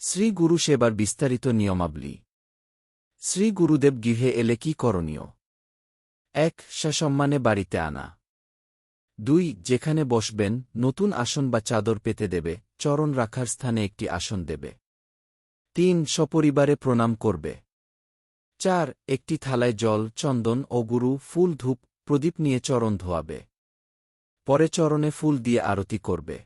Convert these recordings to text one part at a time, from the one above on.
শ্রী গুরু সেবার বিস্তারিত নিয়মাবলী। শ্রী গুরুদেব গৃহে এলে কি করণীয়? এক, সসম্মানে বাড়িতে আনা। দুই, যেখানে বসবেন, নতুন আসন বা চাদর পেতে দেবে, চরণ রাখার স্থানে একটি আসন দেবে। তিন, সপরিবারে প্রণাম করবে। চার, একটি থালায় জল, চন্দন ও গুরু, ফুল, ধূপ, প্রদীপ নিয়ে চরণ ধোয়াবে। পরে চরণে ফুল দিয়ে আরতি করবে।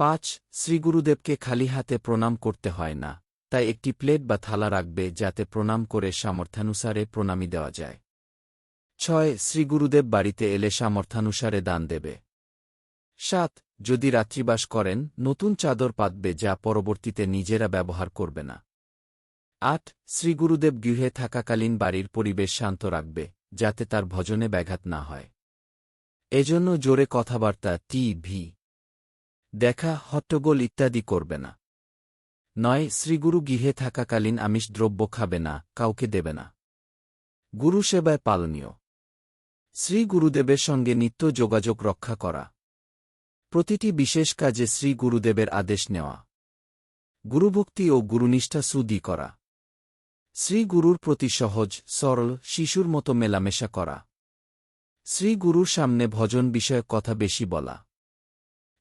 পাঁচ, শ্রীগুরুদেবকে খালি হাতে প্রণাম করতে হয় না, তাই একটি প্লেট বা থালা রাখবে যাতে প্রণাম করে সামর্থ্যানুসারে প্রণামী দেওয়া যায়। ছয়, শ্রীগুরুদেব বাড়িতে এলে সামর্থ্যানুসারে দান দেবে। সাত, যদি রাত্রিবাস করেন, নতুন চাদর পাতবে যা পরবর্তীতে নিজেরা ব্যবহার করবে না। আট, শ্রীগুরুদেব গৃহে থাকাকালীন বাড়ির পরিবেশ শান্ত রাখবে, যাতে তার ভজনে ব্যাঘাত না হয়। এজন্য জোরে কথাবার্তা টি ভি দেখা, হট্টগোল ইত্যাদি করবে না। নয়, শ্রীগুরু গৃহে থাকাকালীন আমিষ দ্রব্য খাবে না, কাউকে দেবে না। গুরু সেবায় পালনীয়। শ্রী গুরুদেবের সঙ্গে নিত্য যোগাযোগ রক্ষা করা। প্রতিটি বিশেষ কাজে শ্রী গুরুদেবের আদেশ নেওয়া। গুরুভক্তি ও গুরুনিষ্ঠা সুদি করা। শ্রী গুরুর প্রতি সহজ, সরল, শিশুর মতো মেলামেশা করা। শ্রী গুরুর সামনে ভজন বিষয়ক কথা বেশি বলা।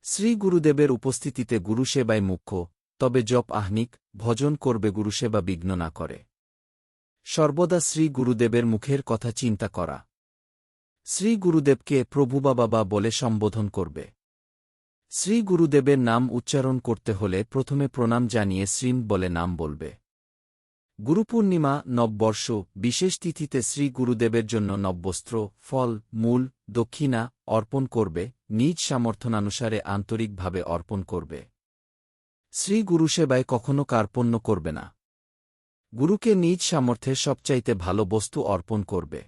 শ্রী গুরুদেবের উপস্থিতিতে গুরুসেবায় মুখ্য, তবে জপ আহ্নিক, ভজন করবে গুরুসেবা বিঘ্ন না করে। সর্বদা শ্রী গুরুদেবের মুখের কথা চিন্তা করা। শ্রী গুরুদেবকে প্রভু বাবা বলে সম্বোধন করবে। শ্রী গুরুদেবের নাম উচ্চারণ করতে হলে প্রথমে প্রণাম জানিয়ে শ্রীম বলে নাম বলবে। গুরুপূর্ণিমা নববর্ষ, বিশেষ তিথিতে শ্রী গুরুদেবের জন্য নববস্ত্র, ফল, মূল, দক্ষিণা অর্পণ করবে, নিজ সামর্থ্যানুসারে আন্তরিকভাবে অর্পণ করবে। শ্রী গুরুসেবায় কখনও কার্পণ্য করবে না। গুরুকে নিজ সামর্থ্যের সবচাইতে ভালো বস্তু অর্পণ করবে।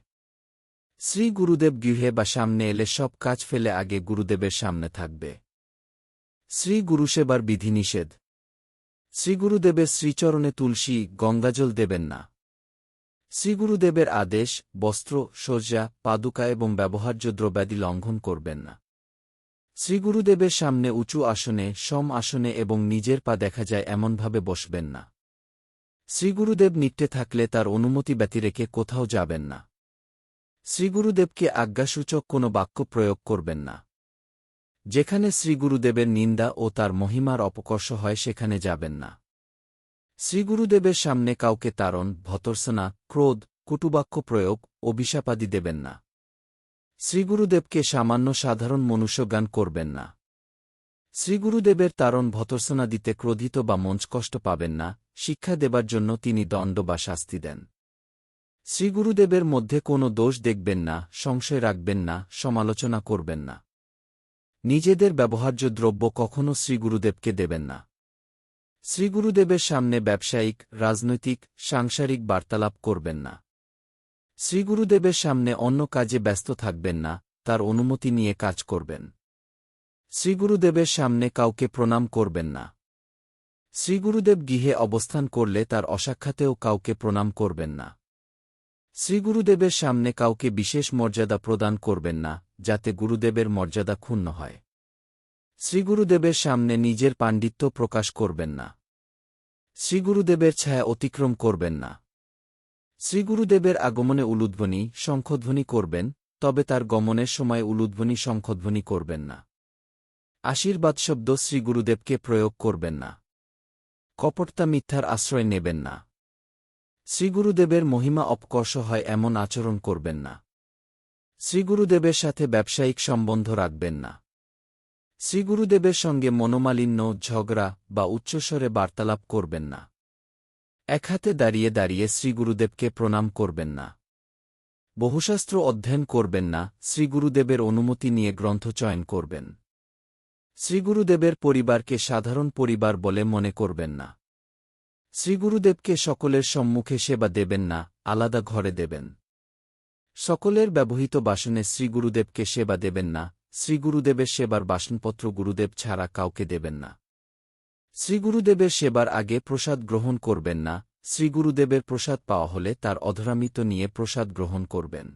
শ্রী গুরুদেব গৃহে বা সামনে এলে সব কাজ ফেলে আগে গুরুদেবের সামনে থাকবে। শ্রী গুরুসেবার বিধিনিষেধ শ্রীগুরুদেবের শ্রীচরণে তুলসী গঙ্গাজল দেবেন না। শ্রীগুরুদেবের আদেশ, বস্ত্র সজ্জা পাদুকা এবং ব্যবহার্য দ্রব্যাদি লঙ্ঘন করবেন না। শ্রীগুরুদেবের সামনে উঁচু আসনে, সম আসনে এবং নিজের পা দেখা যায় এমনভাবে বসবেন না। শ্রীগুরুদেব নিত্যে থাকলে তার অনুমতি ব্যতি রেখে কোথাও যাবেন না। শ্রীগুরুদেবকে আজ্ঞাসূচক কোনো বাক্য প্রয়োগ করবেন না। যেখানে শ্রীগুরুদেবের নিন্দা ও তার মহিমার অপকর্ষ হয়, সেখানে যাবেন না। শ্রীগুরুদেবের সামনে কাউকে তারণ, ভতর্সনা, ক্রোধ, কুটুবাক্য প্রয়োগ ও অভিশাপাদি দেবেন না। শ্রীগুরুদেবকে সামান্য সাধারণ মনুষ্যজ্ঞান করবেন না। শ্রীগুরুদেবের তারণ, ভতর্সনা দিতে ক্রোধিত বা মঞ্চকষ্ট পাবেন না, শিক্ষা দেবার জন্য তিনি দণ্ড বা শাস্তি দেন। শ্রীগুরুদেবের মধ্যে কোনো দোষ দেখবেন না, সংশয় রাখবেন না, সমালোচনা করবেন না। নিজেদের ব্যবহার্য দ্রব্য কখনও শ্রীগুরুদেবকে দেবেন না। শ্রীগুরুদেবের সামনে ব্যবসায়িক, রাজনৈতিক, সাংসারিক বার্তালাপ করবেন না। শ্রীগুরুদেবের সামনে অন্য কাজে ব্যস্ত থাকবেন না, তার অনুমতি নিয়ে কাজ করবেন। শ্রীগুরুদেবের সামনে কাউকে প্রণাম করবেন না। শ্রীগুরুদেব গৃহে অবস্থান করলে তার অসাক্ষাতেও কাউকে প্রণাম করবেন না। শ্রীগুরুদেবের সামনে কাউকে বিশেষ মর্যাদা প্রদান করবেন না যাতে গুরুদেবের মর্যাদা ক্ষুণ্ণ হয়। শ্রীগুরুদেবের সামনে নিজের পাণ্ডিত্য প্রকাশ করবেন না। শ্রীগুরুদেবের ছায়া অতিক্রম করবেন না। শ্রীগুরুদেবের আগমনে উলুধ্বনি, শঙ্খধ্বনি করবেন, তবে তার গমনের সময় উলুধ্বনি, শঙ্খধ্বনি করবেন না। আশীর্বাদ শব্দ শ্রীগুরুদেবকে প্রয়োগ করবেন না। কপটতা মিথ্যার আশ্রয় নেবেন না। শ্রীগুরুদেবের মহিমা অপকর্ষ হয় এমন আচরণ করবেন না। শ্রীগুরুদেবের সাথে ব্যবসায়িক সম্বন্ধ রাখবেন না। শ্রীগুরুদেবের সঙ্গে মনোমালিন্য, ঝগড়া বা উচ্চস্বরে বার্তালাপ করবেন না। এক হাতে দাঁড়িয়ে দাঁড়িয়ে শ্রীগুরুদেবকে প্রণাম করবেন না। বহুশাস্ত্র অধ্যয়ন করবেন না, শ্রীগুরুদেবের অনুমতি নিয়ে গ্রন্থ চয়ন করবেন। শ্রীগুরুদেবের পরিবারকে সাধারণ পরিবার বলে মনে করবেন না। শ্রীগুরুদেবকে সকলের সম্মুখে সেবা দেবেন না, আলাদা ঘরে দেবেন। সকলের ব্যবহৃত বাসনে শ্রীগুরুদেবকে সেবা দেবেন না, শ্রীগুরুদেবের সেবার বাসনপত্র গুরুদেব ছাড়া কাউকে দেবেন না। শ্রীগুরুদেবের সেবার আগে প্রসাদ গ্রহণ করবেন না, শ্রীগুরুদেবের প্রসাদ পাওয়া হলে তার অধরামিত নিয়ে প্রসাদ গ্রহণ করবেন।